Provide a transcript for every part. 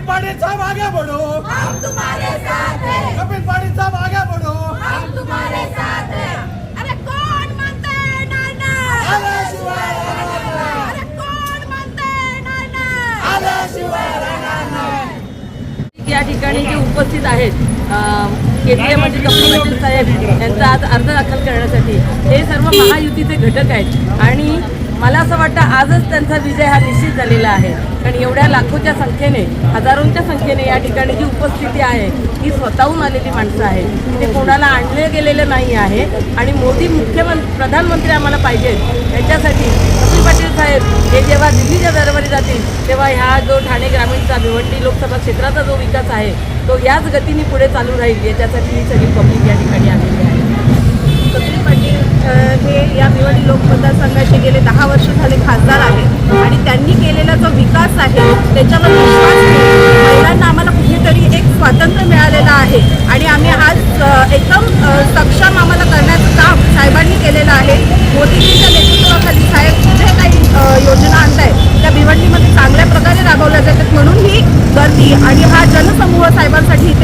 कपिल पाटील साहब आगे बढ़ो हम तुम्हारे साथ हैं. कपिल पाटील साहब आगे बढ़ो हम तुम्हारे साथ हैं. अरे कौन म्हणतंय नाही नाही अरे कोण म्हणतंय नाही नाही या ठिकाणी जे उपस्थित आहेत केंद्रीय मंत्री कपिल पाटील साहेब यांचा आज अर्ज दाखल करण्यासाठी हे सर्व महायुतीचे घटक आहेत. आणि मला असं वाटतं आजच त्यांचा विजय हा निश्चित झालेला आहे. कारण एवढ्या लाखोच्या संख्येने हजारोंच्या संख्येने या ठिकाणी जी उपस्थिती आहे ही स्वतःहून आलेली माणसं आहे ते कोणाला आणले गेलेलं नाही आहे. आणि मोदी मुख्यमंत्री प्रधानमंत्री आम्हाला पाहिजेत. याच्यासाठी कपिल पाटील साहेब हे जेव्हा दिल्लीच्या दरबारी जातील तेव्हा ह्या जो ठाणे ग्रामीणचा भिवंडी लोकसभा क्षेत्राचा जो विकास आहे तो याच गतीने पुढे चालू राहील. याच्यासाठी ही सगळी पब्लिक या ठिकाणी आलेली आहे कपिल पाटील अ, हे या भिवंडी लोक मतदारसंघाचे गेले दहा वर्ष झाले खासदार आहेत. आणि त्यांनी केलेला जो विकास आहे त्याच्यावर विश्वास महिलांना आम्हाला कुठेतरी एक स्वातंत्र्य मिळालेलं आहे. आणि आम्ही आज एकदम सक्षम आम्हाला करण्याचं काम साहेबांनी केलेलं आहे.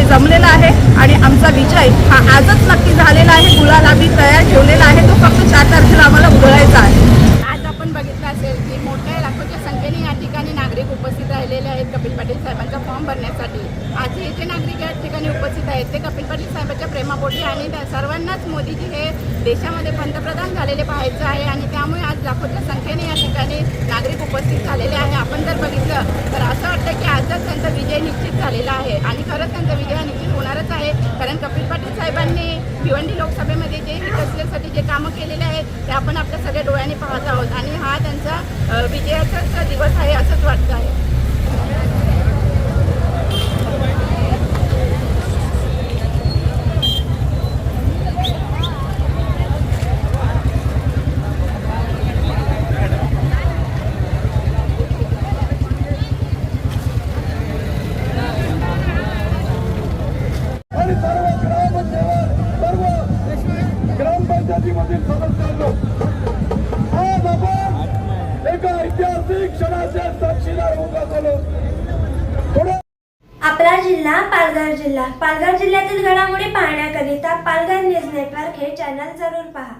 जमलेला आहे आणि आमचा विजय हा आजच नक्की झालेला आहे. गुलाल आम्ही तयार ठेवलेला आहे. तो फक्त चार तारखेला आम्हाला उघडायचा आहे आज आपण बघितलं असेल की मोठ्या लाखोच्या संख्येने या ठिकाणी नागरिक उपस्थित राहिलेले आहेत कपिल पाटील साहेबांचा फॉर्म भरण्यासाठी आज हे जे नागरिक या ठिकाणी उपस्थित आहेत ते कपिल पाटील साहेबांच्या प्रेमापोटी आणि त्या सर्वांनाच मोदीजी हे देशामध्ये पंतप्रधान झालेले पाहायचं आहे आणि त्यामुळे आज लाखोच्या संख्येने या ठिकाणी नागरिक उपस्थित झालेले आहे. आपण जर बघितलं तर असं वाटतं की आजच त्यांचा विजय निश्चित झालेला आहे. आणि खरंच त्यांचा विजय निश्चित होणारच आहे. कारण कपिल पाटील साहेबांनी भिवंडी लोकसभेमध्ये जे विकसल्यासाठी जे कामं केलेले आहेत ते आपण आपल्या सगळ्या डोळ्यांनी पाहत आहोत. आणि हा त्यांचा अ, विजयाचाच दिवस आहे असंच वाटतं आहे आणि सर्व ग्रामसेवक सर्व ग्रामपंचायतीमधील सदस्यांनो आज आपण एका ऐतिहासिक साक्षीदार आपला जिल्हा पालघर जिल्हा. पालघर जिल्ह्यातील घडामोडी पाहण्याकरिता पालघर न्यूज नेटवर्क हे चॅनल जरूर पहा.